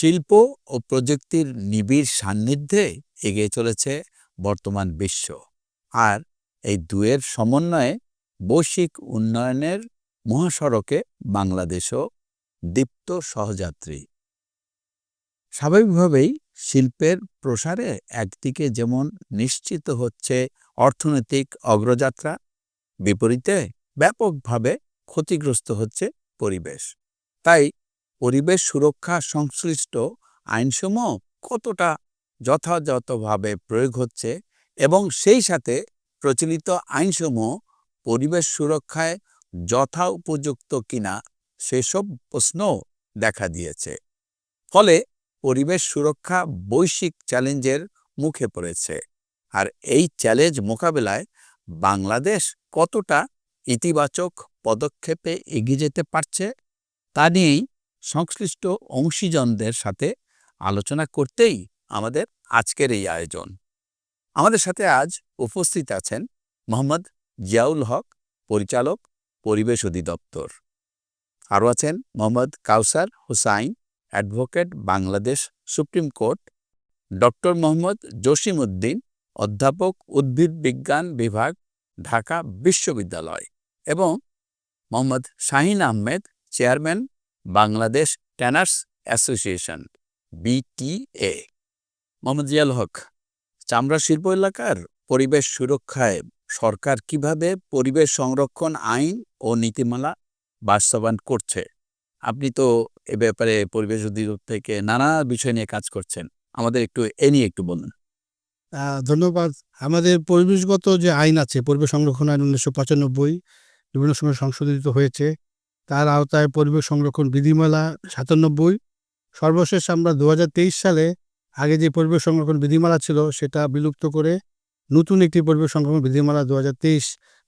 শিল্প ও প্রযুক্তির নিবিড় সান্নিধ্যে এগিয়ে চলেছে বর্তমান বিশ্ব। আর এই দুয়ের সমন্বয়ে বৈশ্বিক উন্নয়নের মহাসড়কে বাংলাদেশও দীপ্ত সহযাত্রী। স্বাভাবিকভাবেই শিল্পের প্রসারে একদিকে যেমন নিশ্চিত হচ্ছে অর্থনৈতিক অগ্রযাত্রা, বিপরীতে ব্যাপকভাবে ক্ষতিগ্রস্ত হচ্ছে পরিবেশ। তাই পরিবেশ সুরক্ষা সংশ্লিষ্ট আইনসমূহ কতটা যথাযথভাবে প্রয়োগ হচ্ছে এবং সেই সাথে প্রচলিত আইনসমূহ পরিবেশ সুরক্ষায় যথা উপযুক্ত কিনা সেসব প্রশ্ন দেখা দিয়েছে। ফলে পরিবেশ সুরক্ষা বৈশ্বিক চ্যালেঞ্জের মুখে পড়েছে। আর এই চ্যালেঞ্জ মোকাবেলায় বাংলাদেশ কতটা ইতিবাচক পদক্ষেপে এগিয়ে যেতে পারছে তা নিয়েই সংশ্লিষ্ট অংশীজনদের সাথে আলোচনা করতেই আমাদের আজকের এই আয়োজন। আমাদের সাথে আজ উপস্থিত আছেন মোহাম্মদ জিয়াউল হক, পরিচালক, পরিবেশ অধিদপ্তর। আরও আছেন Mohammad Kausar Hussain, advocate, Bangladesh supreme court. Doctor Mohammad Jasim Uddin, অধ্যাপক উদ্ভিদ বিজ্ঞান বিভাগ, ঢাকা বিশ্ববিদ্যালয়। এবং Mohammad Shahin Ahmed, chairman Bangladesh tanners association BTA Mohammad Ziaul Haque, চামড়া শিল্প এলাকার পরিবেশ সুরক্ষায় সরকার কীভাবে পরিবেশ সংরক্ষণ আইন ও নীতিমালা বাস্তবায়ন করছে? আপনি তো এ ব্যাপারে পরিবেশ অধিদপ্তর থেকে নানা বিষয় নিয়ে কাজ করছেন। আমাদের একটু এ নিয়ে একটু বলুন। ধন্যবাদ। আমাদের পরিবেশগত যে আইন আছে, পরিবেশ সংরক্ষণ আইন উনিশশো পঁচানব্বই বিভিন্ন সময় সংশোধিত হয়েছে। তার আওতায় পরিবেশ সংরক্ষণ বিধিমালা সাতানব্বই। সর্বশেষ আমরা দু হাজার তেইশ সালে আগে যে পরিবেশ সংরক্ষণ বিধিমালা ছিল সেটা বিলুপ্ত করে নতুন একটি পরিবেশ সংরক্ষণ বিধিমালা দু হাজার তেইশ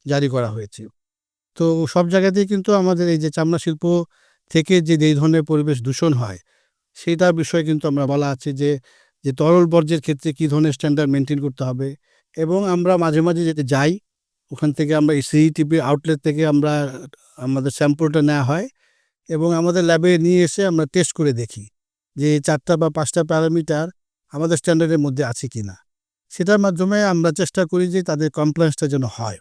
জারি করা হয়েছে। তো সব জায়গাতেই কিন্তু আমাদের এই যে চামড়া শিল্প থেকে যে এই ধরনের পরিবেশ দূষণ হয় সেটার বিষয়ে কিন্তু আমরা বলা আছে যে যে তরল বর্জ্যের ক্ষেত্রে কী ধরনের স্ট্যান্ডার্ড মেনটেন করতে হবে। এবং আমরা মাঝে মাঝে যেতে যাই ওখান থেকে আমরা এই সিইটিপি আউটলেট থেকে আমরা, আমাদের স্যাম্পলটা নেওয়া হয় এবং আমাদের ল্যাবে নিয়ে এসে আমরা টেস্ট করে দেখি যে চারটা বা পাঁচটা প্যারামিটার আমাদের স্ট্যান্ডার্ডের মধ্যে আছে কি না সেটার মাধ্যমে আমরা চেষ্টা করি যে তাদের কমপ্লেন্সটা যেন হয়।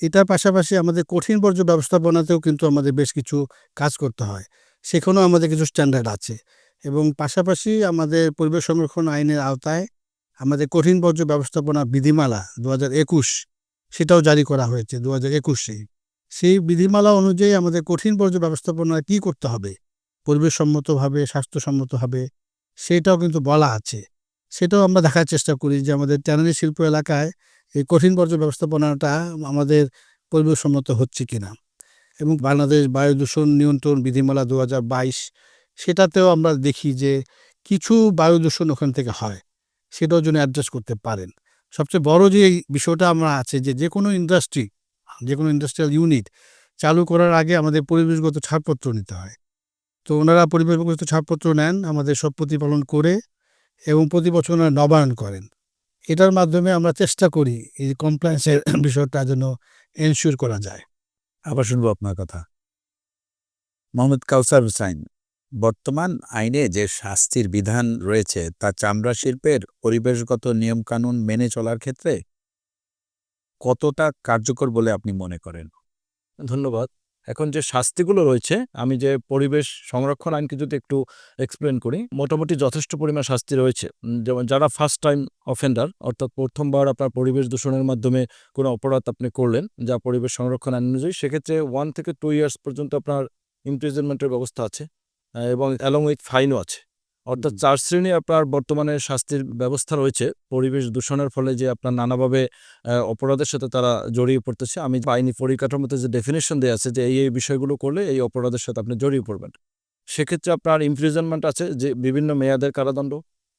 এটার পাশাপাশি আমাদের কঠিন বর্জ্য ব্যবস্থাপনাতেও কিন্তু আমাদের বেশ কিছু কাজ করতে হয়। সেখানেও আমাদের কিছু স্ট্যান্ডার্ড আছে এবং পাশাপাশি আমাদের পরিবেশ সংরক্ষণ আইনের আওতায় আমাদের কঠিন বর্জ্য ব্যবস্থাপনা বিধিমালা দু হাজার একুশ সেটাও জারি করা হয়েছে দু হাজার একুশে। সেই বিধিমালা অনুযায়ী আমাদের কঠিন বর্জ্য ব্যবস্থাপনা কী করতে হবে? পরিবেশসম্মতভাবে, স্বাস্থ্যসম্মতভাবে, সেটাও কিন্তু বলা আছে। সেটাও আমরা দেখার চেষ্টা করি যে আমাদের ট্যানারি শিল্প এলাকায় এই কঠিন বর্জ্য ব্যবস্থাপনাটা আমাদের পরিবেশসম্মত হচ্ছে কিনা। এবং বাংলাদেশ বায়ু দূষণ নিয়ন্ত্রণ বিধিমালা দু বাইশ, সেটাতেও আমরা দেখি যে কিছু বায়ু দূষণ ওখান থেকে হয়, সেটাও যেন অ্যাডজাস্ট করতে পারেন। সবচেয়ে বড় যে বিষয়টা আমরা আছে যে যে কোনো ইন্ডাস্ট্রি যে কোনো ইন্ডাস্ট্রিয়াল ইউনিট চালু করার আগে আমাদের পরিবেশগত ছাড়পত্র নিতে হয়। তো ওনারা পরিবেশগত ছাড়পত্র নেন, আমাদের সব প্রতিপালন করে এবং প্রতি বছর ওনারা নবায়ন করেন। এটার মাধ্যমে আমরা চেষ্টা করি এই কমপ্লায়েন্সের বিষয়টা যেন এনশিওর করা যায়। আবার শুনব আপনার কথা। মোহাম্মদ কাউসার হুসাইন বর্তমান আইনে যে শাস্তির বিধান রয়েছে, তা চামড়া শিল্পের পরিবেশগত নিয়মকানুন মেনে চলার ক্ষেত্রে কতটা কার্যকর বলে আপনি মনে করেন? ধন্যবাদ। এখন যে শাস্তিগুলো রয়েছে, আমি যে পরিবেশ সংরক্ষণ আইনকে যদি একটু এক্সপ্লেন করি, মোটামুটি যথেষ্ট পরিমাণ শাস্তি রয়েছে। যেমন যারা ফার্স্ট টাইম অফেন্ডার অর্থাৎ প্রথমবার আপনার পরিবেশ দূষণের মাধ্যমে কোনো অপরাধ আপনি করলেন, যা পরিবেশ সংরক্ষণ আইন অনুযায়ী, সেক্ষেত্রে ওয়ান থেকে টু ইয়ার্স পর্যন্ত আপনার ইমপ্রিজনমেন্টের ব্যবস্থা আছে। এবং অ্যালং উইথ ফাইনও আছে। অর্থাৎ চার শ্রেণি আপনার বর্তমানে শাস্তির ব্যবস্থা রয়েছে। পরিবেশ দূষণের ফলে যে আপনার নানাভাবে অপরাধের সাথে তারা জড়িয়ে পড়তেছে আমি আইনি পরিকাঠামোতে যে ডেফিনেশন দেওয়া আছে যে এই এই বিষয়গুলো করলে এই অপরাধের সাথে আপনি জড়িয়ে পড়বেন। সেক্ষেত্রে আপনার ইমপ্রিজনমেন্ট আছে যে বিভিন্ন মেয়াদের কারাদণ্ড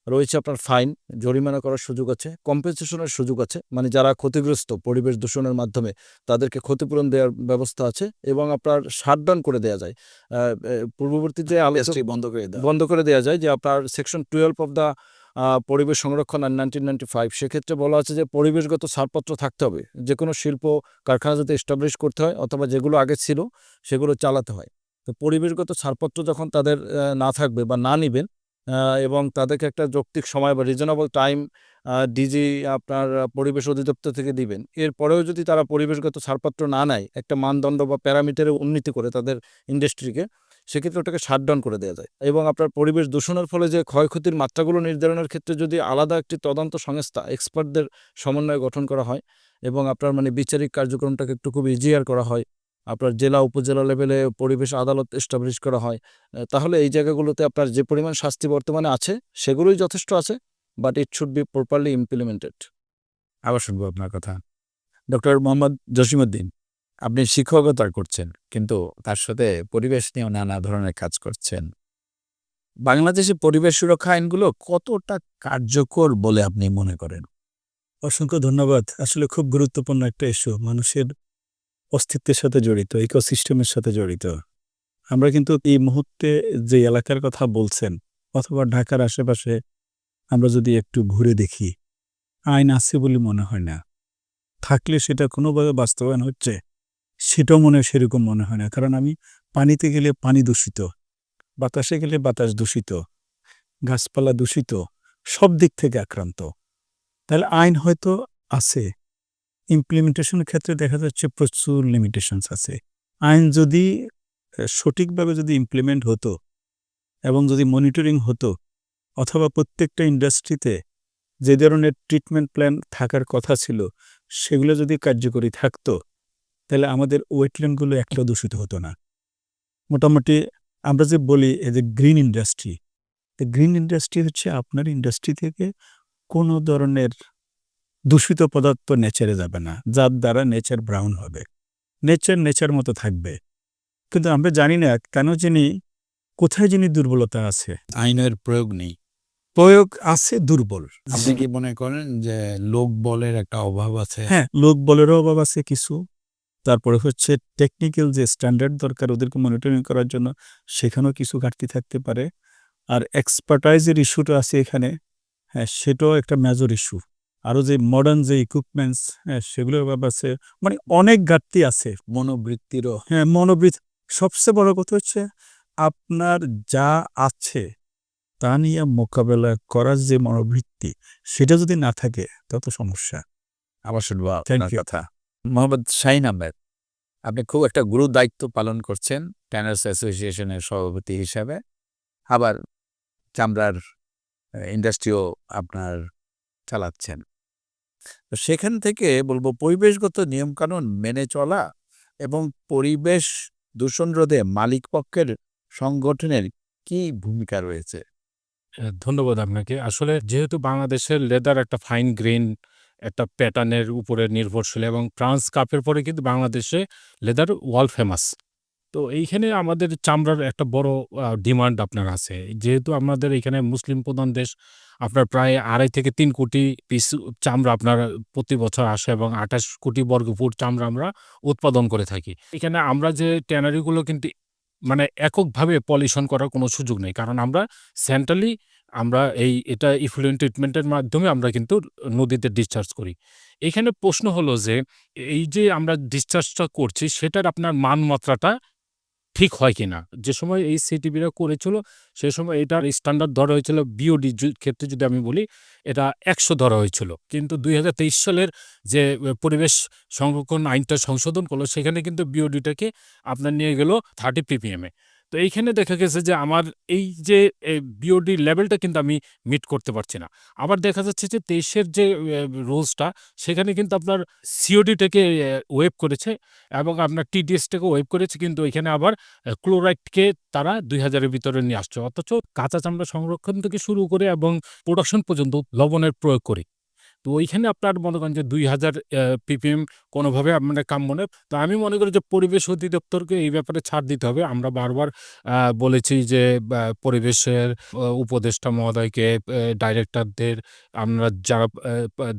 রয়েছে আপনার ফাইন জরিমানা করার সুযোগ আছে কম্পেনসেশনের সুযোগ আছে মানে যারা ক্ষতিগ্রস্ত পরিবেশ দূষণের মাধ্যমে তাদেরকে ক্ষতিপূরণ দেওয়ার ব্যবস্থা আছে এবং আপনার শাটডাউন করে দেওয়া যায়। আহ, আহ, পূর্ববর্তী যে আলোচনা ইন্ডাস্ট্রি বন্ধ করে বন্ধ করে দেওয়া যায় যে আপনার সেকশন টুয়েলভ অফ দ্য পরিবেশ সংরক্ষণ আইন নাইনটিন নাইনটি ফাইভ সেক্ষেত্রে বলা আছে যে পরিবেশগত ছাড়পত্র থাকতে হবে। যে কোনো শিল্প কারখানা যাতে এস্টাবলিশ করতে হয় অথবা যেগুলো আগে ছিল সেগুলো চালাতে হয়। তো পরিবেশগত ছাড়পত্র যখন তাদের না থাকবে বা না নিবেন এবং তাদেরকে একটা যৌক্তিক সময় বা রিজনেবল টাইম ডিজি আপনার পরিবেশ অধিদপ্তর থেকে দিবেন। এরপরেও যদি তারা পরিবেশগত ছাড়পত্র না নেয়, একটা মানদণ্ড বা প্যারামিটারে উন্নতি করে তাদের ইন্ডাস্ট্রিকে সেক্ষেত্রে ওটাকে শাটডাউন করে দেওয়া যায়। এবং আপনার পরিবেশ দূষণের ফলে যে ক্ষয়ক্ষতির মাত্রাগুলো নির্ধারণের ক্ষেত্রে যদি আলাদা একটি তদন্ত সংস্থা এক্সপার্টদের সমন্বয়ে গঠন করা হয় এবং আপনার মানে বিচারিক কার্যক্রমটাকে একটু খুব ইজিয়ার করা হয় আপনার জেলা উপজেলা লেভেলে পরিবেশ আদালত এস্টাবলিশ করা হয়। তাহলে এই জায়গাগুলোতে আপনার যে পরিমাণ শাস্তি বর্তমানে আছে সেগুলোই যথেষ্ট আছে but it should be properly implemented আবার শুনব আপনার কথা। ডক্টর মোহাম্মদ জসিমুদ্দিন আপনি শিক্ষকতা করছেন কিন্তু তার সাথে পরিবেশ নিয়েও নানা ধরনের কাজ করছেন। বাংলাদেশে পরিবেশ সুরক্ষা আইনগুলো কতটা কার্যকর বলে আপনি মনে করেন? অসংখ্য ধন্যবাদ। আসলে খুব গুরুত্বপূর্ণ একটা ইস্যু মানুষের অস্তিত্বের সাথে জড়িত ইকোসিস্টেমের সাথে জড়িত। আমরা কিন্তু এই মুহূর্তে যে এলাকার কথা বলছেন, অথবা ঢাকার আশেপাশে আমরা যদি একটু ঘুরে দেখি, আইন আছে বলে মনে হয় না। থাকলে সেটা কোনোভাবে বাস্তবায়ন হচ্ছে, সেটাও মনে সেরকম মনে হয় না। কারণ আমি পানিতে গেলে পানি দূষিত, বাতাসে গেলে বাতাস দূষিত, গাছপালা দূষিত, সব দিক থেকে আক্রান্ত। তাহলে আইন হয়তো আছে ইমপ্লিমেন্টেশনের ক্ষেত্রে দেখা যাচ্ছে প্রচুর লিমিটেশনস আছে। আইন যদি সঠিকভাবে যদি ইমপ্লিমেন্ট হতো এবং যদি মনিটরিং হতো, অথবা প্রত্যেকটা ইন্ডাস্ট্রিতে যে ধরনের ট্রিটমেন্ট প্ল্যান থাকার কথা ছিল, সেগুলো যদি কার্যকরী থাকতো, তাহলে আমাদের ওয়েটল্যান্ডগুলো একটাও দূষিত হতো না। মোটামুটি আমরা যে বলি, এই যে গ্রিন ইন্ডাস্ট্রি গ্রিন ইন্ডাস্ট্রি হচ্ছে আপনার ইন্ডাস্ট্রি থেকে কোনো ধরনের দূষিত পদার্থ নেচারে যাবে না যার দ্বারা নেচার ব্রাউন হবে। নেচার নেচার মতো থাকবে। কিন্তু আমরা জানি না কেন যিনি কোথায় যিনি দুর্বলতা আছে। আইনের প্রয়োগ নেই। প্রয়োগ আছে দুর্বল। আপনি কি মনে করেন যে লোক বলের একটা অভাব আছে? হ্যাঁ লোক বলেরও অভাব আছে কিছু। তারপরে হচ্ছে টেকনিক্যাল যে স্ট্যান্ডার্ড দরকার ওদেরকে মনিটরিং করার জন্য সেখানেও কিছু ঘাটতি থাকতে পারে। আর এক্সপার্টাইজের ইস্যুটা আছে এখানে। হ্যাঁ সেটাও একটা মেজর ইস্যু আরও যে মডার্ন যে ইকুইপমেন্টস হ্যাঁ সেগুলোর আছে মানে অনেক ঘাটতি আছে। মনোবৃত্তিরও। হ্যাঁ মনোবৃত্ত সবচেয়ে বড় কথা হচ্ছে আপনার যা আছে তা নিয়ে মোকাবেলা করার যে মনোবৃত্তি সেটা যদি না থাকে তত সমস্যা। আবার শুনব কথা। মোহাম্মদ শাহিন আহমেদ আপনি খুব একটা গুরু দায়িত্ব পালন করছেন ট্যানার্স অ্যাসোসিয়েশনের সভাপতি হিসাবে। আবার চামড়ার ইন্ডাস্ট্রিও আপনার চালাচ্ছেন। তো সেখান থেকে বলব পরিবেশগত নিয়মকানুন মেনে চলা এবং পরিবেশ দূষণ রোধে মালিক পক্ষের সংগঠনের কি ভূমিকা রয়েছে? ধন্যবাদ আপনাকে। আসলে যেহেতু বাংলাদেশের লেদার একটা ফাইন গ্রেন, একটা প্যাটার্নের উপরে নির্ভরশীল এবং ফ্রান্স কাপের পরে কিন্তু বাংলাদেশে লেদার ওয়ার্ল্ড ফেমাস। তো এইখানে আমাদের চামড়ার একটা বড় ডিমান্ড আপনার আছে। যেহেতু আমাদের এখানে মুসলিম প্রধান দেশ, আপনার প্রায় আড়াই থেকে তিন কোটি পিস চামড়া আপনার প্রতি বছর আসে এবং আঠাশ কোটি বর্গফুট চামড়া আমরা উৎপাদন করে থাকি। এখানে আমরা যে ট্যানারিগুলো কিন্তু মানে এককভাবে পলিউশন করার কোনো সুযোগ নেই। কারণ আমরা সেন্ট্রালি আমরা এই, এটা ইফ্লুয়েন্ট ট্রিটমেন্টের মাধ্যমে আমরা কিন্তু নদীতে ডিসচার্জ করি। এখানে প্রশ্ন হলো যে, এই যে আমরা ডিসচার্জটা করছি, সেটার আপনার মানমাত্রাটা ঠিক হয় কিনা। যে সময় এই সিটিভিরা করেছিল, সে সময় এটার স্ট্যান্ডার্ড ধরা হয়েছিল বিওডি ক্ষেত্রে যদি আমি বলি, এটা একশো ধরা হয়েছিল। কিন্তু দুই হাজার তেইশ সালের যে পরিবেশ সংরক্ষণ আইনটা সংশোধন করল, সেখানে কিন্তু বিওডিটাকে আপনার নিয়ে গেল থার্টি পিপিএমে তো এইখানে দেখা গেছে যে আমার এই যে বিওডি লেভেলটা কিন্তু আমি মিট করতে পারছি না। আবার দেখা যাচ্ছে যে তেইশের যে রোলসটা সেখানে কিন্তু আপনার সিওডিটাকে ওয়েভ করেছে এবং আপনার টিডিএসটাকে ওয়েভ করেছে, কিন্তু এখানে আবার ক্লোরাইডকে তারা দুই হাজারের ভিতরে নিয়ে আসছে। অথচ কাঁচা চামড়া সংরক্ষণ থেকে শুরু করে এবং প্রোডাকশন পর্যন্ত লবণের প্রয়োগ করি। তো ওইখানে আপনার মনে করেন যে দুই হাজার পিপিএম কোনোভাবে আপনার কাম মনে তো আমি মনে করি যে পরিবেশ অধিদপ্তরকে এই ব্যাপারে ছাড় দিতে হবে। আমরা বারবার বলেছি যে পরিবেশের উপদেষ্টা মহোদয়কে ডাইরেক্টরদের আমরা যারা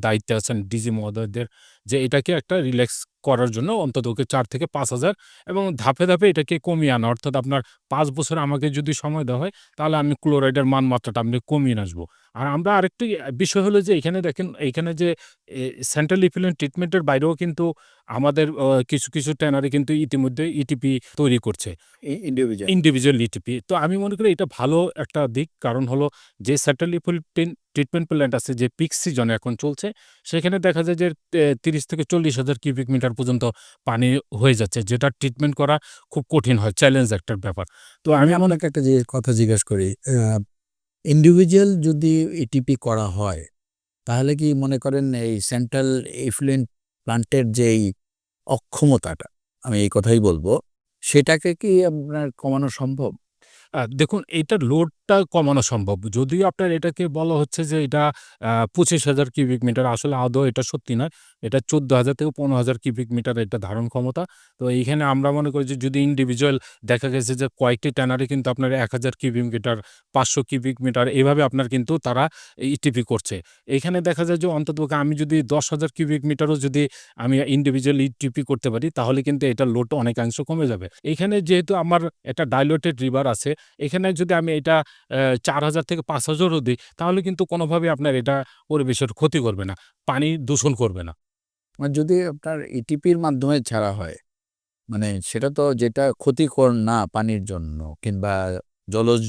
দায়িত্বে আছেন ডিজি মহোদয়দের যে এটাকে একটা রিল্যাক্স করার জন্য অন্তত ওকে চার থেকে পাঁচ হাজার এবং ধাপে ধাপে এটাকে কমিয়ে আনা। অর্থাৎ আপনার পাঁচ বছর আমাকে যদি সময় দেওয়া হয় তাহলে আমি ক্লোরাইডের মানমাত্রাটা আপনি কমিয়ে আসব। আর আমরা আরেকটি বিষয় হলো যে এখানে দেখেন এখানে যে সেন্ট্রাল ইফিলেন্ট ট্রিটমেন্টের বাইরেও কিন্তু আমাদের কিছু কিছু ট্যানারি কিন্তু ইতিমধ্যে ইটিপি তৈরি করছে। ইন্ডিভিজুয়াল ইটিপি তো আমি মনে করি এটা ভালো একটা দিক। কারণ হলো যে সেন্ট্রাল স্যাটেলিফিল্টিন ট্রিটমেন্ট প্ল্যান্ট আছে যে পিক সিজনে এখন চলছে সেখানে দেখা যায় যে তিরিশ থেকে চল্লিশ হাজার কিউবিক মিটার পর্যন্ত পানি হয়ে যাচ্ছে যেটা ট্রিটমেন্ট করা খুব কঠিন হয় চ্যালেঞ্জ একটা ব্যাপার। তো আমি এমন মনে একটা যে কথা জিজ্ঞেস করি ইন্ডিভিজুয়াল যদি ইটিপি করা হয় তাহলে কি মনে করেন এই সেন্ট্রাল ইফ্লুয়েন্ট প্লান্টের যে এই অক্ষমতাটা আমি এই কথাই বলব সেটাকে কি আপনার কমানো সম্ভব? দেখুন এইটার লোডটা কমানো সম্ভব। যদিও আপনার এটাকে বলা হচ্ছে যে এটা পঁচিশ হাজার কিউবিক মিটার আসলে আদৌ এটা সত্যি নয়। এটা চোদ্দ হাজার থেকে পনেরো হাজার কিউবিক মিটার এটা ধারণ ক্ষমতা। তো এইখানে আমরা মনে করি যে যদি ইন্ডিভিজুয়াল দেখা গেছে যে কয়েকটি ট্যানারে কিন্তু আপনার এক হাজার কিউবিক মিটার পাঁচশো কিউবিক মিটার এভাবে আপনার কিন্তু তারা ইটিপি করছে। এখানে দেখা যায় যে অন্তত আমি যদি দশ হাজার কিউবিক মিটারও যদি আমি ইন্ডিভিজুয়াল ইটিপি করতে পারি, তাহলে কিন্তু এটার লোড অনেকাংশ কমে যাবে। এখানে যেহেতু আমার একটা ডাইলোটেড রিভার আছে, এখানে যদি আমি এটা চার হাজার থেকে পাঁচ হাজার দিই তাহলে কিন্তু কোনোভাবে আপনার এটা পরিবেশের ক্ষতি করবে না, পানি দূষণ করবে না। মানে যদি আপনার ইটিপির মাধ্যমে ছাড়া হয় মানে সেটা তো যেটা ক্ষতিকর না পানির জন্য কিংবা জলজ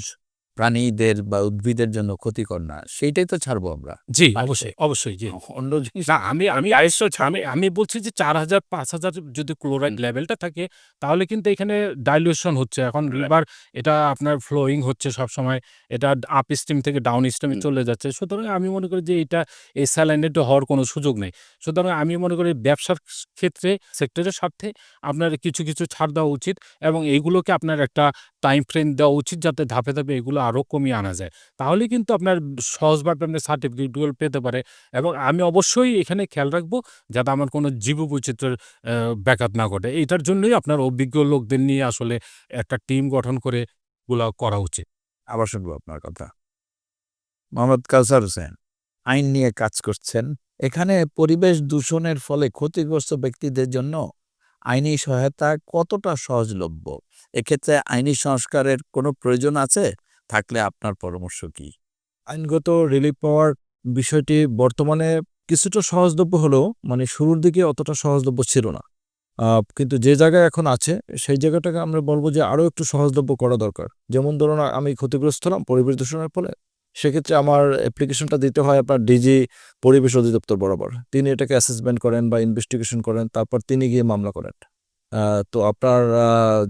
প্রাণীদের বা উদ্ভিদের জন্য ক্ষতিকর না সেইটাই তো ছাড়বো আমরা। জি অবশ্যই অবশ্যই জি। অন্য জিনিস না আমি আমি আইসো আমি আমি বলছি যে চার হাজার পাঁচ হাজার যদি ক্লোরাইড লেভেলটা থাকে তাহলে কিন্তু এখানে ডাইলিউশন হচ্ছে। এখন রিভার এটা আপনার ফ্লোয়িং হচ্ছে সব সময় এটা আপ স্ট্রিম থেকে ডাউন স্ট্রিমে চলে যাচ্ছে। সুতরাং আমি মনে করি যে এটা এই স্যালাইনেট হওয়ার কোনো সুযোগ নেই। সুতরাং আমি মনে করি ব্যবসার ক্ষেত্রে সেক্টরের স্বার্থে আপনার কিছু কিছু ছাড় দেওয়া উচিত এবং এইগুলোকে আপনার একটা টাইম ফ্রেম দেওয়া উচিত যাতে ধাপে ধাপে এগুলো আরও কমিয়ে আনা যায়। তাহলে কিন্তু আপনার সহজভাবে আপনি সার্টিফিকেটগুলো পেতে পারে এবং আমি অবশ্যই এখানে খেয়াল রাখব যাতে আমার কোনো জীববৈচিত্র্যের আহ, ব্যাঘাত না ঘটে। এটার জন্যই আপনার অভিজ্ঞ লোকদের নিয়ে আসলে একটা টিম গঠন করে গুলা করা উচিত। আবার শুনব আপনার কথা। মোহাম্মদ কাউসার হোসেন আইন নিয়ে কাজ করছেন। এখানে পরিবেশ দূষণের ফলে ক্ষতিগ্রস্ত ব্যক্তিদের জন্য আইনি সহায়তা কতটা সহজলভ্য? এক্ষেত্রে আইনি সংস্কারের কোনো প্রয়োজন আছে? থাকলে আপনার পরামর্শ কি? আইনগত রিলিফ পাওয়ার বিষয়টি বর্তমানে কিছুটা সহজলভ্য হলেও মানে শুরুর দিকে অতটা সহজলভ্য ছিল না। কিন্তু যে জায়গায় এখন আছে, সেই জায়গাটাকে আমরা বলব যে আরও একটু সহজলভ্য করা দরকার। যেমন ধরুন, আমি ক্ষতিগ্রস্ত হলাম পরিবেশ দূষণের ফলে। সেক্ষেত্রে আমার অ্যাপ্লিকেশনটা দিতে হয় আপনার ডিজি পরিবেশ অধিদপ্তর বরাবর। তিনি এটাকে অ্যাসেসমেন্ট করেন বা ইনভেস্টিগেশন করেন, তারপর তিনি গিয়ে মামলা করেন। তো আপনার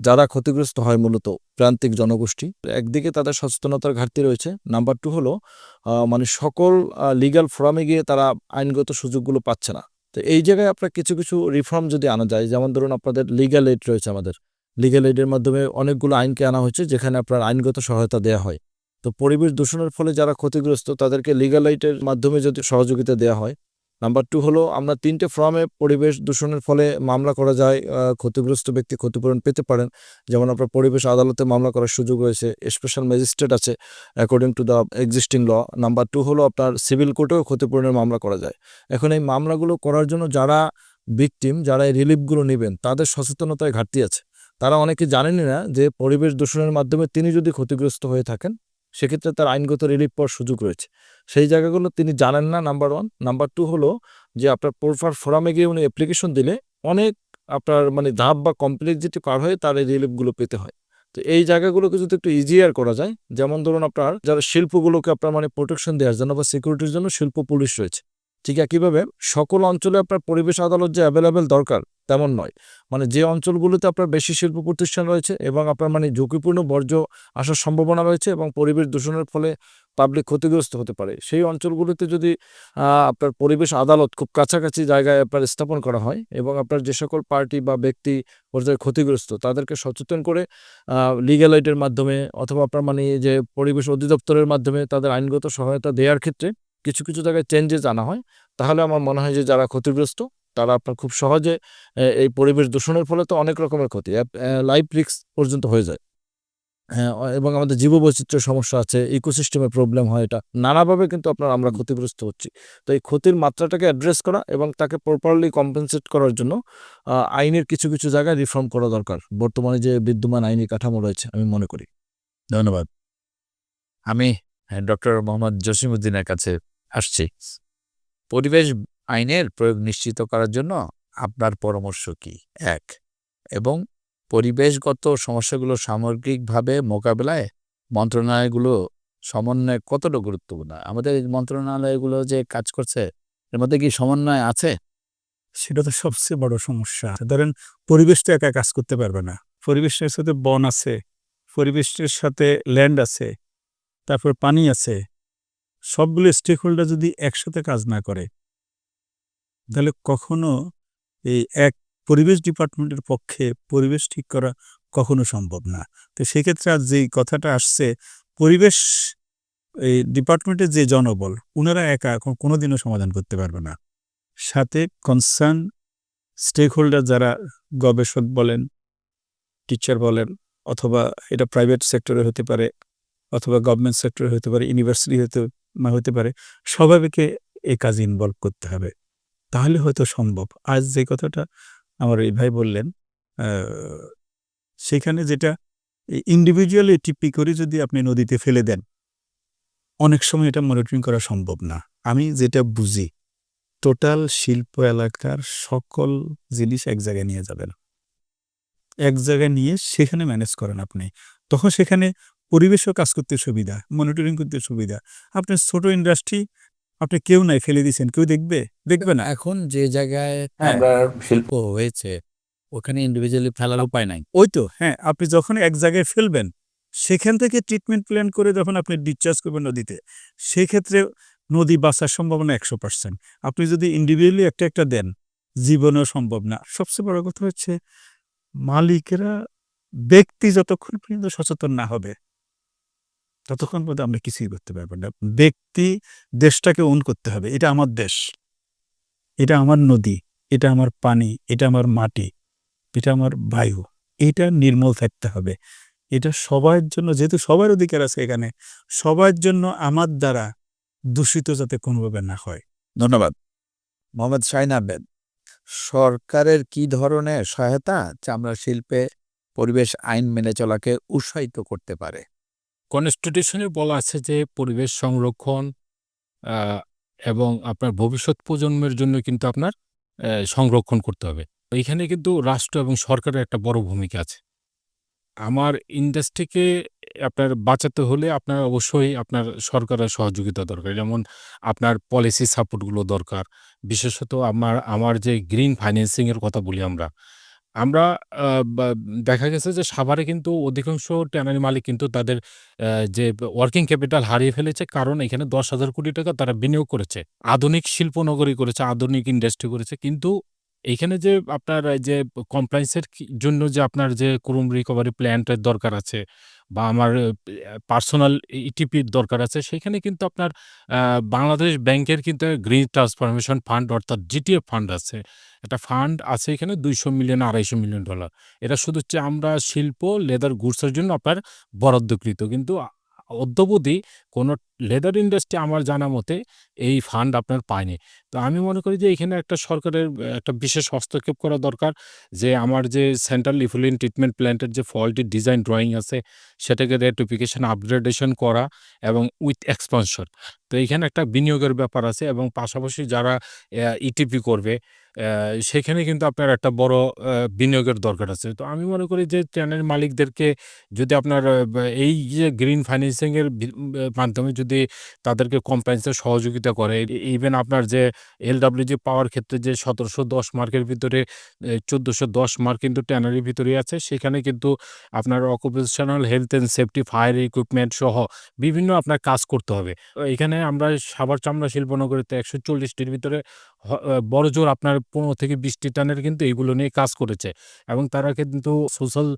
যারা ক্ষতিগ্রস্ত হয় মূলত প্রান্তিক জনগোষ্ঠী, একদিকে তাদের সচেতনতার ঘাটতি রয়েছে। নাম্বার টু হলো মানে সকল লিগ্যাল ফোরামে গিয়ে তারা আইনগত সুযোগগুলো পাচ্ছে না। তো এই জায়গায় আপনার কিছু কিছু রিফর্ম যদি আনা যায়, যেমন ধরুন আপনাদের লিগ্যাল এইড রয়েছে আমাদের। লিগ্যাল এইডের মাধ্যমে অনেকগুলো আইনকে আনা হয়েছে, যেখানে আপনার আইনগত সহায়তা দেওয়া হয়। তো পরিবেশ দূষণের ফলে যারা ক্ষতিগ্রস্ত, তাদেরকে লিগ্যাল এইডের মাধ্যমে যদি সহযোগিতা দেওয়া হয়। নাম্বার টু হলো, আমরা তিনটে ফর্মে পরিবেশ দূষণের ফলে মামলা করা যায় ক্ষতিগ্রস্ত ব্যক্তি ক্ষতিপূরণ পেতে পারেন। যেমন আপনার পরিবেশ আদালতে মামলা করার সুযোগ রয়েছে স্পেশাল ম্যাজিস্ট্রেট আছে according to the existing law number two হলো, আপনার সিভিল কোর্টেও ক্ষতিপূরণের মামলা করা যায়। এখন এই মামলাগুলো করার জন্য যারা ভিকটিম যারা এই রিলিফগুলো নেবেন, তাদের সচেতনতায় ঘাটতি আছে। তারা অনেকে জানেনই না যে পরিবেশ দূষণের মাধ্যমে তিনি যদি ক্ষতিগ্রস্ত হয়ে থাকেন সেক্ষেত্রে তার আইনগত রিলিফ পাওয়ার সুযোগ রয়েছে। সেই জায়গাগুলো তিনি জানেন না নাম্বার ওয়ান নাম্বার টু হলো যে আপনার প্রোফার ফোরামে গিয়ে উনি অ্যাপ্লিকেশন দিলে অনেক আপনার মানে ধাপ বা কমপ্লেক্সিটি পার হয়ে তার এই রিলিফগুলো পেতে হয়। তো এই জায়গাগুলোকে যদি একটু ইজিয়ার করা যায়, যেমন ধরুন আপনার যারা শিল্পগুলোকে আপনার মানে প্রোটেকশন দেওয়ার জন্য বা সিকিউরিটির জন্য শিল্প পুলিশ রয়েছে ঠিক একইভাবে সকল অঞ্চলে আপনার পরিবেশ আদালত যে অ্যাভেলেবেল দরকার তেমন নয়। মানে যে অঞ্চলগুলোতে আপনার বেশি শিল্প প্রতিষ্ঠান রয়েছে এবং আপনার মানে ঝুঁকিপূর্ণ বর্জ্য আসার সম্ভাবনা রয়েছে এবং পরিবেশ দূষণের ফলে পাবলিক ক্ষতিগ্রস্ত হতে পারে। সেই অঞ্চলগুলোতে যদি আপনার পরিবেশ আদালত খুব কাছাকাছি জায়গায় আপনার স্থাপন করা হয় এবং আপনার যে সকল পার্টি বা ব্যক্তি পর্যায়ে ক্ষতিগ্রস্ত তাদেরকে সচেতন করে লিগ্যাল মাধ্যমে অথবা আপনার মানে যে পরিবেশ অধিদপ্তরের মাধ্যমে তাদের আইনগত সহায়তা দেওয়ার ক্ষেত্রে কিছু কিছু জায়গায় চেঞ্জেস আনা হয়। তাহলে আমার মনে হয় যে যারা ক্ষতিগ্রস্ত, তারা আপনার খুব সহজে এই পরিবেশ দূষণের ফলে তো অনেক রকমের ক্ষতি। লাইফ রিস্ক পর্যন্ত হয়ে যায়। হ্যাঁ এবং আমাদের জীববৈচিত্র্যের সমস্যা আছে ইকোসিস্টেমে প্রবলেম হয় এটা। নানাভাবে কিন্তু আপনার আমরা ক্ষতিগ্রস্ত হচ্ছি। তো এই ক্ষতির মাত্রাটাকে অ্যাড্রেস করা এবং তাকে প্রপারলি কম্পেনসেট করার জন্য আইনের কিছু কিছু জায়গায় রিফর্ম করা দরকার। বর্তমানে যে বিদ্যমান আইনি কাঠামো রয়েছে, আমি মনে করি। ধন্যবাদ। আমি ডক্টর মোহাম্মদ জসিমউদ্দিনের কাছে আসছি। পরিবেশ আইনের প্রয়োগ নিশ্চিত করার জন্য আপনার পরামর্শ কি? এক, এবং পরিবেশগত সমস্যাগুলো সামগ্রিকভাবে মোকাবেলায় মন্ত্রণালয়গুলো সমন্বয় কতটা গুরুত্বপূর্ণ? আমাদের মন্ত্রণালয়গুলো যে কাজ করছে, এর মধ্যে কি সমন্বয় আছে? সেটা তো সবচেয়ে বড় সমস্যা। ধরেন, পরিবেশ তো একা কাজ করতে পারবে না। পরিবেশের সাথে বন আছে, পরিবেশের সাথে ল্যান্ড আছে, তারপর পানি আছে সবগুলো স্টেক হোল্ডার যদি একসাথে কাজ না করে, তাহলে কখনো এই এক পরিবেশ ডিপার্টমেন্টের পক্ষে পরিবেশ ঠিক করা কখনো সম্ভব না। তো সেক্ষেত্রে আজ যেই কথাটা আসছে, পরিবেশ এই ডিপার্টমেন্টের যে জনবল ওনারা একা ক- কোনোদিনও সমাধান করতে পারবে না। সাথে কনসার্ন স্টেক হোল্ডার যারা গবেষক বলেন টিচার বলেন, অথবা এটা প্রাইভেট সেক্টরে হতে পারে অথবা গভর্নমেন্ট সেক্টরে হতে পারে ইউনিভার্সিটি হতে হতে পারে, সবাইকে এই কাজে ইনভলভ করতে হবে। তাহলে হয়তো সম্ভব। আজ যে কথাটা আমার এই ভাই বললেন সেখানে যেটা ইন্ডিভিজুয়ালি টিপি করে যদি আপনি নদীতে ফেলে দেন, অনেক সময় এটা মনিটরিং করা সম্ভব না। আমি যেটা বুঝি টোটাল শিল্প এলাকার সকল জিনিস এক জায়গায় নিয়ে যাবেন। এক জায়গায় নিয়ে সেখানে ম্যানেজ করেন আপনি। তখন সেখানে পরিবেশও কাজ করতে সুবিধা মনিটরিং করতে সুবিধা। আপনার ছোট ইন্ডাস্ট্রি আপনি কেউ নাই ফেলে দিয়েছেন কেউ দেখবে? দেখবে না? এখন যে জায়গায় হ্যাঁ। আমরা শিল্প হয়েছে ওখানে ইন্ডিভিজুয়ালি ফেলার উপায় নাই। ওই তো হ্যাঁ আপনি যখন এক জায়গায় ফেলবেন সেখান থেকে ট্রিটমেন্ট প্ল্যান করে যখন আপনি ডিসচার্জ করবেন নদীতে সেক্ষেত্রে নদী বাঁচার সম্ভাবনা একশো পার্সেন্ট আপনি যদি ইন্ডিভিজুয়ালি একটা একটা দেন জীবনেও সম্ভব না। সবচেয়ে বড় কথা হচ্ছে মালিকেরা ব্যক্তি যতক্ষণ পর্যন্ত সচেতন না হবে ততক্ষণ পর্যন্ত আমরা কিছুই করতে পারব না। ব্যক্তি দেশটাকে ওন করতে হবে। এটা আমার দেশ। এটা আমার নদী। এটা আমার পানি। এটা আমার মাটি। এটা আমার বায়ু। এটা নির্মল থাকতে হবে। এটা সবার জন্য, যেহেতু সবার অধিকার আছে এখানে, সবার জন্য আমার দ্বারা দূষিত যাতে কোনোভাবে না হয়। ধন্যবাদ। মোহাম্মদ শাহিন আহমেদ, সরকারের কি ধরনের সহায়তা চামড়া শিল্পে পরিবেশ আইন মেনে চলাকে উৎসাহিত করতে পারে? কনস্টিটিউশনে বলা আছে যে পরিবেশ সংরক্ষণ এবং আপনার ভবিষ্যৎ প্রজন্মের জন্য কিন্তু আপনার সংরক্ষণ করতে হবে। এইখানে কিন্তু রাষ্ট্র এবং সরকারের একটা বড় ভূমিকা আছে। আমার ইন্ডাস্ট্রিকে আপনার বাঁচাতে হলে আপনার অবশ্যই আপনার সরকারের সহযোগিতা দরকার। যেমন আপনার পলিসি সাপোর্টগুলো দরকার। বিশেষত আমার আমার যে গ্রিন ফাইন্যান্সিংয়ের কথা বলি আমরা আমরা দেখা গেছে যে সাভারে কিন্তু অধিকাংশ ট্যানারি মালিক কিন্তু তাদের যে ওয়ার্কিং ক্যাপিটাল হারিয়ে ফেলেছে কারণ এখানে দশ হাজার কোটি টাকা তারা বিনিয়োগ করেছে। আধুনিক শিল্পনগরী করেছে, আধুনিক ইন্ডাস্ট্রি করেছে। কিন্তু এইখানে যে আপনার, এই যে কমপ্লাইন্সের জন্য যে আপনার যে কুরুম রিকভারি প্ল্যান্টের দরকার আছে বা আমার পার্সোনাল ইটিপির দরকার আছে, সেখানে কিন্তু আপনার বাংলাদেশ ব্যাংকের কিন্তু গ্রিন ট্রান্সফরমেশন ফান্ড অর্থাৎ জিটিএফ ফান্ড আছে। একটা ফান্ড আছে এখানে দুইশো মিলিয়ন আড়াইশো মিলিয়ন ডলার এটা শুধু হচ্ছে আমরা শিল্প লেদার গুডসের জন্য আপনার বরাদ্দকৃত। কিন্তু অদ্যাবধি কোনো লেদার ইন্ডাস্ট্রি আমার জানা মতে এই ফান্ড আপনার পায়নি। তো আমি মনে করি যে এখানে একটা সরকারের একটা বিশেষ হস্তক্ষেপ করা দরকার যে আমার যে সেন্ট্রাল ইফুলিন ট্রিটমেন্ট প্ল্যান্টের যে ফল্টি ডিজাইন ড্রয়িং আছে সেটাকে রেটিফিকেশন আপগ্রেডেশন করা এবং উইথ এক্সপানশন তো এইখানে একটা বিনিয়োগের ব্যাপার আছে এবং পাশাপাশি যারা ইটিপি করবে আহ, সেখানে কিন্তু আপনার একটা বড় বিনিয়োগের দরকার আছে। তো আমি মনে করি যে ট্রেনের মালিকদেরকে যদি আপনার এই যে গ্রিন ফাইন্যান্সিংয়ের মাধ্যমে যদি তাদেরকে কম্পাইন্সের সহযোগিতা করে, ইভেন আপনার যে এলডাব্লিউজি পাওয়ার ক্ষেত্রে যে সতেরোশো দশ মার্কের ভিতরে চোদ্দোশো দশ মার্ক কিন্তু ট্যানারির ভিতরে আছে। সেখানে কিন্তু আপনার occupational health and safety fire equipment সহ বিভিন্ন আপনার কাজ করতে হবে। এখানে আমরা সাবার চামড়া শিল্পনগরীতে একশো চল্লিশটির ভিতরে বড় জোর আপনার পনেরো থেকে বিশটি টানের কিন্তু এইগুলো নিয়ে কাজ করেছে। এবং তারা কিন্তু সোশ্যাল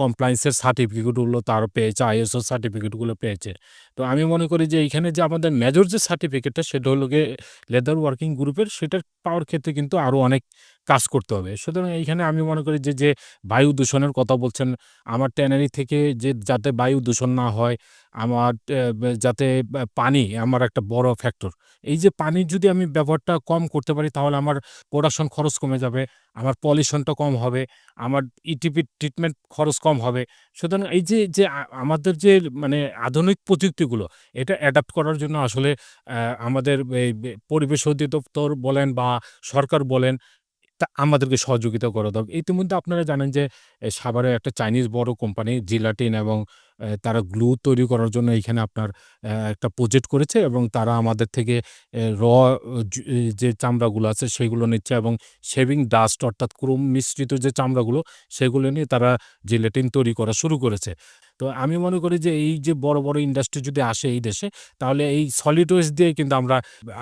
কমপ্লায়েন্সের সার্টিফিকেটগুলো তার পেয়েছে আইএসও সার্টিফিকেটগুলো পেয়েছে। তো আমি মনে করি যে এইখানে যে আমাদের মেজর যে সার্টিফিকেটটা সেটা হলো গিয়ে লেদার ওয়ার্কিং গ্রুপের সেটার পাওয়ার ক্ষেত্রে কিন্তু আরও অনেক কাজ করতে হবে। সুতরাং এইখানে আমি মনে করি যে যে বায়ু দূষণের কথা বলছেন, আমার ট্যানারি থেকে যে, যাতে বায়ু দূষণ না হয়, আমার যাতে পানি আমার একটা বড় ফ্যাক্টর এই যে পানির যদি আমি ব্যবহারটা কম করতে পারি, তাহলে আমার প্রোডাকশন খরচ কমে যাবে, আমার পলিউশনটা কম হবে, আমার ইটিপি ট্রিটমেন্ট খরচ কম হবে। সুতরাং এই যে যে আমাদের যে মানে আধুনিক প্রযুক্তিগুলো, এটা অ্যাডাপ্ট করার জন্য আসলে আমাদের এই পরিবেশ অধিদপ্তর বলেন বা সরকার বলেন তা আমাদেরকে সহযোগিতা করা দরকার। ইতিমধ্যে আপনারা জানেন যে সাভারে একটা চাইনিজ বড় কোম্পানি জিলাটিন এবং তারা গ্লু তৈরি করার জন্য এখানে আপনার একটা প্রজেক্ট করেছে এবং তারা আমাদের থেকে র যে চামড়াগুলো আছে সেগুলো নিচ্ছে এবং শেভিং ডাস্ট অর্থাৎ ক্রোম মিশ্রিত যে চামড়াগুলো সেগুলো নিয়ে তারা জিলেটিন তৈরি করা শুরু করেছে। তো আমি মনে করি যে এই যে বড় বড় ইন্ডাস্ট্রি যদি আসে এই দেশে তাহলে এই সলিড ওয়েস্ট দিয়ে কিন্তু আমরা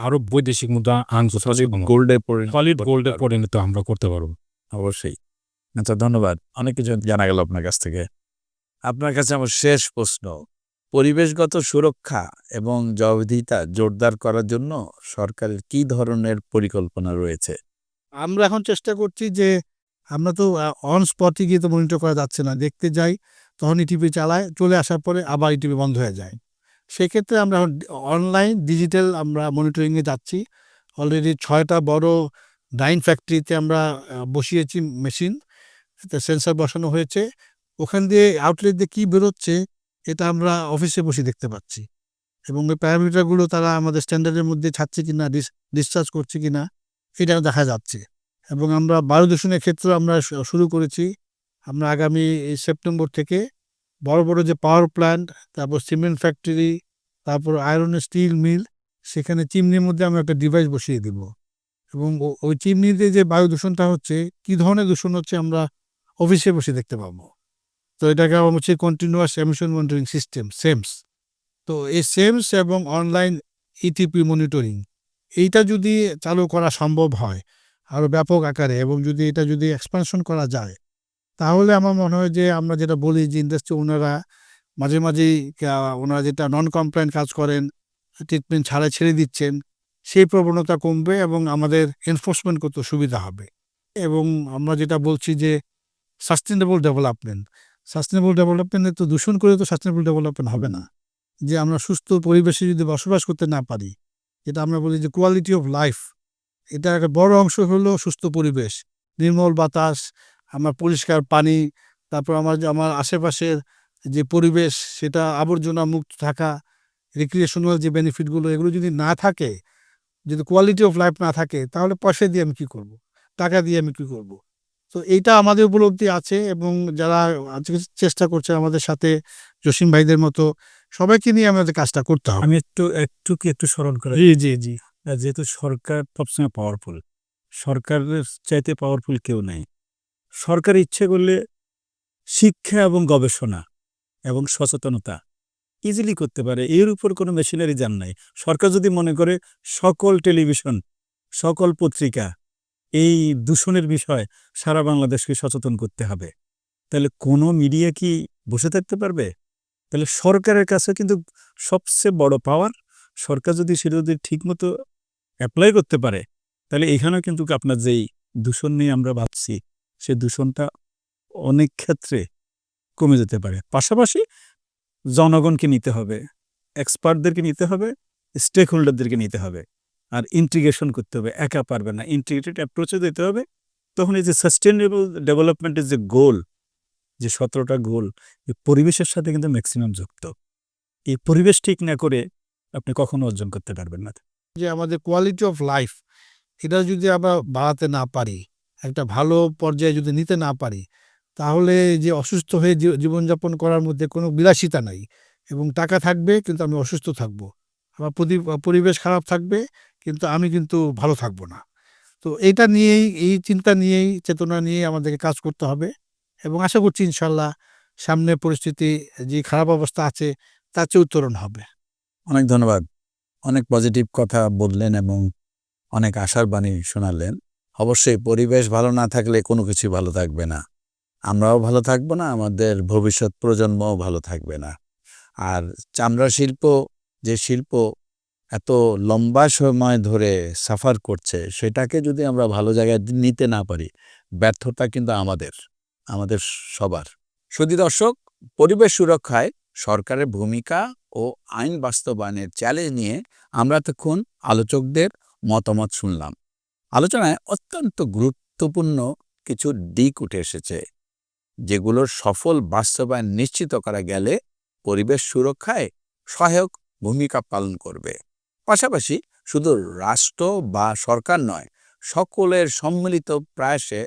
আরও বৈদেশিক মুদ্রা আনতে গোল্ডে সলিড গোল্ডে পরিণত আমরা করতে পারব। অবশ্যই। আচ্ছা ধন্যবাদ। অনেক কিছু জানা গেল আপনার কাছ থেকে। আপনার কাছে আমার শেষ প্রশ্ন। পরিবেশগত সুরক্ষা এবং জবাবদিহিতা জোরদার করার জন্য সরকারের কি ধরনের পরিকল্পনা রয়েছে? আমরা এখন চেষ্টা করছি যে আমরা তো অন স্পটে গিয়ে তো মনিটর করা যাচ্ছে না। দেখতে যাই। তখন ইটিভি চালায়, চলে আসার পরে আবার ইটিভি বন্ধ হয়ে যায়। সেক্ষেত্রে আমরা অনলাইন ডিজিটাল আমরা মনিটরিংয়ে যাচ্ছি। অলরেডি ছয়টা বড় ডাইন ফ্যাক্টরিতে আমরা বসিয়েছি মেশিন সেন্সার বসানো হয়েছে। ওখান দিয়ে আউটলেট দিয়ে কী বেরোচ্ছে, এটা আমরা অফিসে বসে দেখতে পাচ্ছি। এবং ওই প্যারামিটারগুলো তারা আমাদের স্ট্যান্ডার্ডের মধ্যে ছাড়ছে কিনা ডিসচার্জ করছে কি না এটা দেখা যাচ্ছে। এবং আমরা বায়ু দূষণের ক্ষেত্রে আমরা শুরু করেছি। আমরা আগামী সেপ্টেম্বর থেকে বড় বড় যে পাওয়ার প্ল্যান্ট তারপর সিমেন্ট ফ্যাক্টরি তারপর আয়রন স্টিল মিল সেখানে চিমনির মধ্যে আমরা একটা ডিভাইস বসিয়ে দিব। এবং ওই চিমনিতে যে বায়ু দূষণটা হচ্ছে, কি ধরনের দূষণ হচ্ছে আমরা অফিসে বসে দেখতে পাবো। তো এটাকে আমার হচ্ছে continuous emission monitoring system CEMS তো এই সেমস এবং অনলাইন ইটিপি মনিটরিং এইটা যদি চালু করা সম্ভব হয় আরও ব্যাপক আকারে, এবং যদি এটা যদি এক্সপানশন করা যায় তাহলে আমার মনে হয় যে আমরা যেটা বলি যে ইন্ডাস্ট্রি ওনারা মাঝে মাঝেই ওনারা যেটা নন কমপ্লেন কাজ করেন ট্রিটমেন্ট ছাড়া ছেড়ে দিচ্ছেন, সেই প্রবণতা কমবে এবং আমাদের এনফোর্সমেন্ট করতে সুবিধা হবে। এবং আমরা যেটা বলছি যে সাস্টেনেবল ডেভেলপমেন্ট সাস্টেনেবল ডেভেলপমেন্টে তো দূষণ করে তো সাস্টেনেবল ডেভেলপমেন্ট হবে না। যে আমরা সুস্থ পরিবেশে যদি বসবাস করতে না পারি, যেটা আমরা বলি যে কোয়ালিটি অফ লাইফ এটা একটা বড় অংশ হলো সুস্থ পরিবেশ, নির্মল বাতাস আমার পরিষ্কার পানি তারপর আমার আমার আশেপাশের যে পরিবেশ সেটা আবর্জনা মুক্ত থাকা রিক্রিয়েশনাল যে বেনিফিটগুলো এগুলো যদি না থাকে যদি কোয়ালিটি অফ লাইফ না থাকে তাহলে পয়সা দিয়ে আমি কী করব? টাকা দিয়ে আমি কী করব? তো এইটা আমাদের উপলব্ধি আছে এবং যারা আজকে চেষ্টা করছে আমাদের সাথে জসিম ভাইদের মতো সবাইকে নিয়ে আমাদের কাজটা করতে হবে। আমি একটু একটু কি একটু স্মরণ করে জি জি জি। যেহেতু সরকার সবসময় পাওয়ারফুল সরকারের চাইতে পাওয়ারফুল কেউ নেই। সরকার ইচ্ছে করলে শিক্ষা এবং গবেষণা এবং সচেতনতা ইজিলি করতে পারে। এর উপর কোনো মেশিনারি যান নাই। সরকার যদি মনে করে সকল টেলিভিশন সকল পত্রিকা এই দূষণের বিষয় সারা বাংলাদেশকে সচেতন করতে হবে, তাহলে কোনো মিডিয়া কি বসে থাকতে পারবে? তাহলে সরকারের কাছে কিন্তু সবচেয়ে বড় পাওয়ার সরকার যদি সেটা যদি ঠিকমতো অ্যাপ্লাই করতে পারে, তাহলে এখানেও কিন্তু আপনার যেই দূষণ নিয়ে আমরা ভাবছি সে দূষণটা অনেক ক্ষেত্রে কমে যেতে পারে। পাশাপাশি জনগণকে নিতে হবে এক্সপার্টদেরকে নিতে হবে স্টেক হোল্ডারদেরকে নিতে হবে, আর ইন্টিগ্রেশন করতে হবে। একা পারবে না। ইন্টিগ্রেটেড অ্যাপ্রোচে দিতে হবে। তখন এই যে সাস্টেনেবল ডেভেলপমেন্টের যে গোল যে সতেরোটা গোল এই পরিবেশের সাথে কিন্তু ম্যাক্সিমাম যুক্ত। এই পরিবেশ ঠিক না করে আপনি কখনো অর্জন করতে পারবেন না। যে আমাদের কোয়ালিটি অফ লাইফ এটা যদি আমরা বাড়াতে না পারি একটা ভালো পর্যায়ে যদি নিতে না পারি, তাহলে যে অসুস্থ হয়ে জীবনযাপন করার মধ্যে কোনো বিলাসিতা নাই এবং টাকা থাকবে কিন্তু আমি অসুস্থ থাকব। আমার পরিবেশ খারাপ থাকবে কিন্তু আমি কিন্তু ভালো থাকব না। তো এইটা নিয়েই, এই চিন্তা নিয়েই, চেতনা নিয়েই আমাদেরকে কাজ করতে হবে এবং আশা করছি ইনশাল্লাহ সামনে পরিস্থিতি, যে খারাপ অবস্থা আছে, তার চেয়ে উত্তরণ হবে। অনেক ধন্যবাদ। অনেক পজিটিভ কথা বললেন এবং অনেক আশার বাণী শোনালেন। অবশ্যই পরিবেশ ভালো না থাকলে কোনো কিছু ভালো থাকবে না। আমরাও ভালো থাকব না, আমাদের ভবিষ্যৎ প্রজন্মও ভালো থাকবে না। আর চামড়া শিল্প, যে শিল্প এত লম্বা সময় ধরে সাফার করছে, সেটাকে যদি আমরা ভালো জায়গায় নিতে না পারি, ব্যর্থতা কিন্তু আমাদের আমাদের সবার। সুদী দর্শক, পরিবেশ সুরক্ষায় সরকারের ভূমিকা ও আইন বাস্তবায়নের চ্যালেঞ্জ নিয়ে আমরা এতক্ষণ আলোচকদের মতামত শুনলাম। আলোচনায় অত্যন্ত গুরুত্বপূর্ণ কিছু দিক উঠে এসেছে যেগুলোর সফল বাস্তবায়ন নিশ্চিত করা গেলে পরিবেশ সুরক্ষায় সহায়ক ভূমিকা পালন করবে। পাশাপাশি শুধু রাষ্ট্র বা সরকার নয়, সকলের সম্মিলিত প্রয়াসে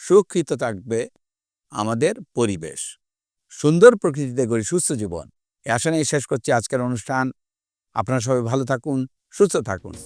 সুরক্ষিত থাকবে আমাদের পরিবেশ। সুন্দর প্রকৃতিতে গড়ি সুস্থ জীবন। এ আশা নিয়ে শেষ করছি আজকের অনুষ্ঠান। আপনারা সবাই ভালো থাকুন, সুস্থ থাকুন।